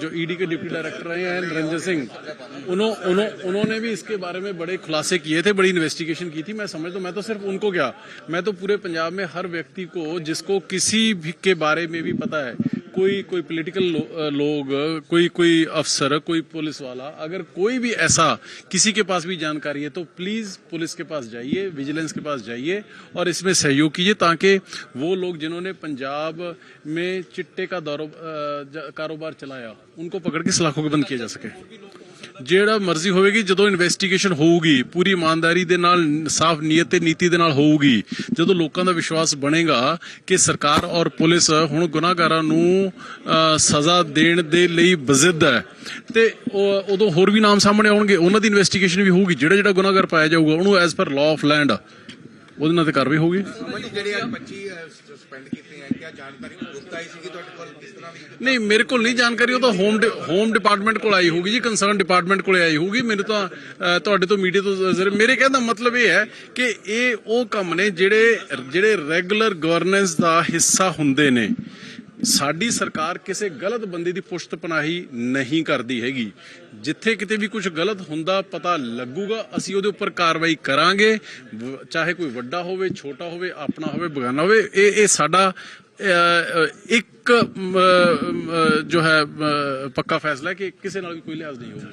जो ईडी के deputy director रहे हैं निरंजन सिंह उन्हों, उन्हों, उन्होंने भी इसके बारे में बड़े खुलासे किए थे बड़ी इन्वेस्टिगेशन की थी। मैं समझता तो मैं तो सिर्फ़ उनको क्या मैं तो पूरे पंजाब में हर व्यक्ति को जिसको किसी भी के बारे में भी पता है कोई कोई पॉलिटिकल लो, लोग कोई कोई अफसर कोई पुलिस वाला अगर कोई भी ऐसा किसी के पास भी जानकारी है तो प्लीज़ पुलिस के पास जाइए विजिलेंस के पास जाइए और इसमें सहयोग कीजिए ताकि वो लोग जिन्होंने पंजाब में चिट्टे का कारोबार चलाया उनको पकड़ के सलाखों के बंद किया जा सके। ਜਿਹੜਾ ਮਰਜ਼ੀ ਹੋਵੇਗੀ, ਜਦੋਂ ਇਨਵੈਸਟੀਗੇਸ਼ਨ ਹੋਊਗੀ, ਪੂਰੀ ਇਮਾਨਦਾਰੀ ਦੇ ਨਾਲ, ਸਾਫ਼ ਨੀਅਤ ਤੇ ਨੀਤੀ ਦੇ ਨਾਲ ਹੋਊਗੀ, ਜਦੋਂ ਲੋਕਾਂ ਦਾ ਵਿਸ਼ਵਾਸ ਬਣੇਗਾ ਕਿ ਸਰਕਾਰ ਔਰ ਪੁਲਿਸ ਹੁਣ ਗੁਨਾਹਗਾਰਾਂ ਨੂੰ ਸਜ਼ਾ ਦੇਣ ਦੇ ਲਈ ਬਜ਼ਿੱਦ ਹੈ। ਤੇ ਉਦੋਂ ਹੋਰ ਵੀ ਨਾਮ ਸਾਹਮਣੇ ਆਉਣਗੇ, ਉਹਨਾਂ ਦੀ ਇਨਵੈਸਟੀਗੇਸ਼ਨ ਵੀ ਹੋਊਗੀ ਜਿਹੜਾ ਜਿਹੜਾ ਗੁਨਾਹਗਾਰ ਪਾਇਆ ਜਾਊਗਾ, ਉਹਨੂੰ as per law of land ਉਹਦੇ ਨਾਲ ਤੇ ਕਾਰਵਾਈ ਹੋਊਗੀ। ਅਮਨ ਜੀ ਜਿਹੜੇ ਅੱਜ 25 ਸਸਪੈਂਡ ਕੀਤੇ ਆ ਕਿਆ ਜਾਣਕਾਰੀ ਗੁਪਤ ਆਈ ਸੀ ਕਿ ਤੁਹਾਡੇ ਕੋਲ? ਕਿਸ ਤਰ੍ਹਾਂ ਦੀ? ਨਹੀਂ ਮੇਰੇ ਕੋਲ ਨਹੀਂ ਜਾਣਕਾਰੀ ਉਹ ਤਾਂ ਹੋਮ ਹੋਮ ਡਿਪਾਰਟਮੈਂਟ ਕੋਲ ਆਈ ਹੋਊਗੀ ਜੀ ਕੰਸਰਨ ਡਿਪਾਰਟਮੈਂਟ ਕੋਲੇ ਆਈ ਹੋਊਗੀ। ਮੈਨੂੰ ਤਾਂ ਤੁਹਾਡੇ ਤੋਂ ਮੀਡੀਆ ਤੋਂ ਜ਼ਰ ਮੇਰੇ ਕਹਿਣ ਦਾ ਮਤਲਬ ਇਹ ਹੈ ਕਿ ਇਹ ਉਹ ਕੰਮ ਨੇ ਜਿਹੜੇ ਜਿਹੜੇ ਰੈਗੂਲਰ ਗਵਰਨੈਂਸ ਦਾ ਹਿੱਸਾ ਹੁੰਦੇ ਨੇ। ਸਾਡੀ ਸਰਕਾਰ ਕਿਸੇ ਗਲਤ ਬੰਦੇ ਦੀ ਪੁਸ਼ਤ ਪਨਾਹੀ ਨਹੀਂ ਕਰਦੀ ਹੈਗੀ। ਜਿੱਥੇ ਕਿਤੇ ਵੀ ਕੁਝ ਗਲਤ ਹੁੰਦਾ, ਪਤਾ ਲੱਗੂਗਾ, ਅਸੀਂ ਉਹਦੇ ਉੱਪਰ ਕਾਰਵਾਈ ਕਰਾਂਗੇ। ਚਾਹੇ ਕੋਈ ਵੱਡਾ ਹੋਵੇ, ਛੋਟਾ ਹੋਵੇ, ਆਪਣਾ ਹੋਵੇ, ਬਗਾਨਾ ਹੋਵੇ, ਇਹ ਇਹ ਸਾਡਾ ਇੱਕ ਜੋ ਹੈ ਪੱਕਾ ਫੈਸਲਾ ਕਿ ਕਿਸੇ ਨਾਲ ਵੀ ਕੋਈ ਲਿਹਾਜ਼ ਨਹੀਂ ਹੋਊਗਾ